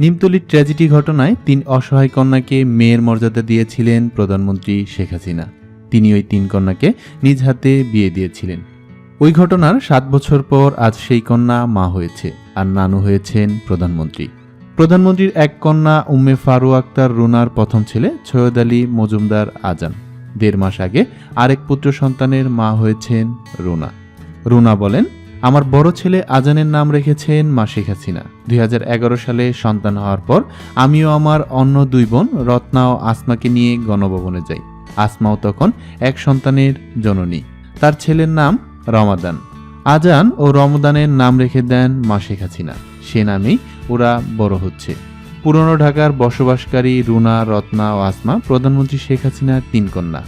নিমতলির tragedy ঘটনায় তিন অসহায় কন্যাকে মেয়ের মর্যাদা দিয়েছিলেন প্রধানমন্ত্রী শেখ হাসিনা। তিনি ওই তিন কন্যাকে নিজ হাতে বিয়ে দিয়েছিলেন। ওই ঘটনার সাত বছর পর আজ সেই কন্যা মা হয়েছে আর নানু হয়েছেন প্রধানমন্ত্রী। প্রধানমন্ত্রীর এক কন্যা উম্মে ফারু আক্তার রুনার প্রথম ছেলে সৈয়দ আলী মজুমদার আজান। দেড় মাস আগে আরেক পুত্র সন্তানের মা হয়েছেন রুনা। রুনা বলেন আমার বড় ছেলে আজানের নাম রেখেছেন মা শেখ হাসিনা। দুই হাজার এগারো সালে সন্তান হওয়ার পর আমিও আমার অন্য দুই বোন রত্না ও আসমাকে নিয়ে গণভবনে যাই। আসমাও তখন এক সন্তানের জননী। তার ছেলের নাম রমাদান। আজান ও রমদানের নাম রেখে দেন মা শেখ হাসিনা। সে নামেই ওরা বড় হচ্ছে। পুরনো ঢাকার বসবাসকারী রুনা, রত্না ও আসমা প্রধানমন্ত্রী শেখ হাসিনার তিন কন্যা।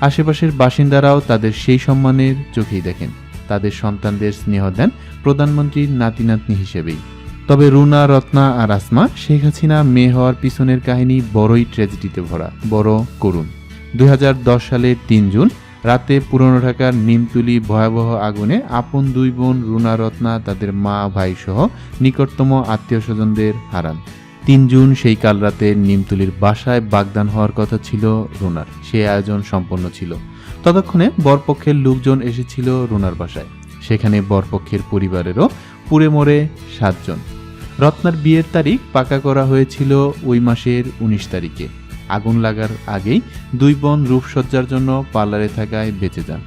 আশেপাশের বাসিন্দারাও তাদের সেই সম্মানের চোখেই দেখেন। তাদের সন্তানদের স্নেহ দেন প্রধানমন্ত্রীর নাতি নাতনি হিসেবেই। তবে রুনা, রত্না আর আসমা, শেখ হাসিনা মেয়ে হওয়ার পিছনের কাহিনী বড়ই ট্র্যাজেডিতে ভরা, বড় করুণ। দুই সালের তিন জুন, রাতে পুরনো ঢাকার নিমতুলি ভয়াবহ আগুনে আপন দুই বোন রুনা, রত্না, তাদের মা, ভাই সহ নিকটতম আত্মীয় স্বজনদের হারান। তিন জুন সেই কাল রাতে নিমতুলির বাসায় বাগদান হওয়ার কথা ছিল রুনার। সেই আয়োজন সম্পন্ন ছিল। ততক্ষণে বরপক্ষের লোকজন এসেছিল রুনার বাসায়। সেখানে বরপক্ষের পরিবারেরও পুড়ে মরে সাতজন। রত্নার বিয়ের তারিখ পাকা করা হয়েছিল ওই মাসের উনিশ তারিখে। আগুন লাগার আগেই দুই বোন রূপসজ্জার জন্য পার্লারে থাকায় বেঁচে যান।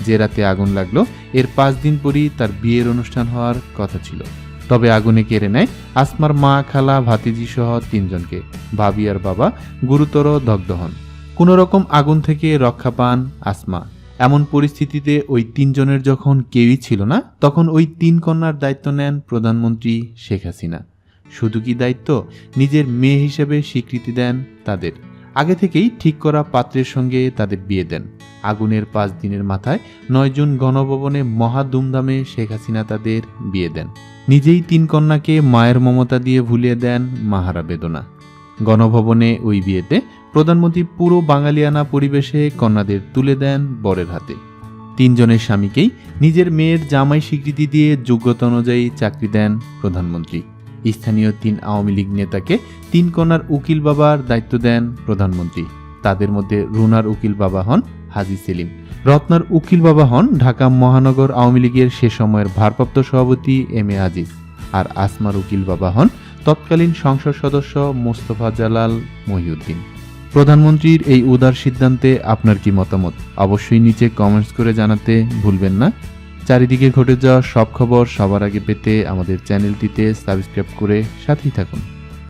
যে রাতে আগুন লাগল, এর পাঁচ দিন পরই তার বিয়ের অনুষ্ঠান হওয়ার কথা ছিল। তবে আগুনে কেড়ে নেয় আসমার মা, খালা ভাতিজি সহ তিনজনকে। ভাবি আর বাবা গুরুতর দগ্ধ হন। কোনো রকম আগুন থেকে রক্ষা পান আসমা। এমন পরিস্থিতিতে ওই তিনজনের যখন কেউই ছিল না, তখন ওই তিন কন্যার দায়িত্ব নেন প্রধানমন্ত্রী শেখ হাসিনা। শুধু কি দায়িত্ব? নিজের মেয়ে হিসেবে স্বীকৃতি দেন তাদের। আগে থেকেই ঠিক করা পাত্রের সঙ্গে তাদের বিয়ে দেন। আগুনের পাঁচ দিনের মাথায় নয় জুন গণভবনে মহা ধুমধামে শেখ হাসিনা তাদের বিয়ে দেন। নিজেই তিন কন্যাকে মায়ের মমতা দিয়ে ভুলিয়ে দেন মাহারা বেদনা। গণভবনে ওই বিয়েতে প্রধানমন্ত্রী পুরো বাঙালিয়ানা পরিবেশে কন্যাদের তুলে দেন বরের হাতে। তিনজনের স্বামীকেই নিজের মেয়ের জামাই স্বীকৃতি দিয়ে যোগ্যতা অনুযায়ী চাকরি দেন প্রধানমন্ত্রী। স্থানীয় তিন আওয়ামী লীগ নেতাকে তিন কন্যার উকিল বাবার দায়িত্ব দেন প্রধানমন্ত্রী। তাদের মধ্যে রুনার উকিল বাবা হন হাজি সেলিম। রত্নার উকিল বাবা হন ঢাকা মহানগর আওয়ামী লীগের সে সময়ের ভারপ্রাপ্ত সভাপতি এম এ আজিজ। আর আসমার উকিল বাবা হন তৎকালীন সংসদ সদস্য মোস্তফা জালাল মহিউদ্দিন। প্রধানমন্ত্রীর এই উদার সিদ্ধান্তে আপনার কি মতামত? অবশ্যই নিচে কমেন্টস করে জানাতে ভুলবেন না। চারিদিকে ঘটে যাওয়া সব খবর সবার আগে পেতে আমাদের চ্যানেলটিতে সাবস্ক্রাইব করে সাথেই থাকুন।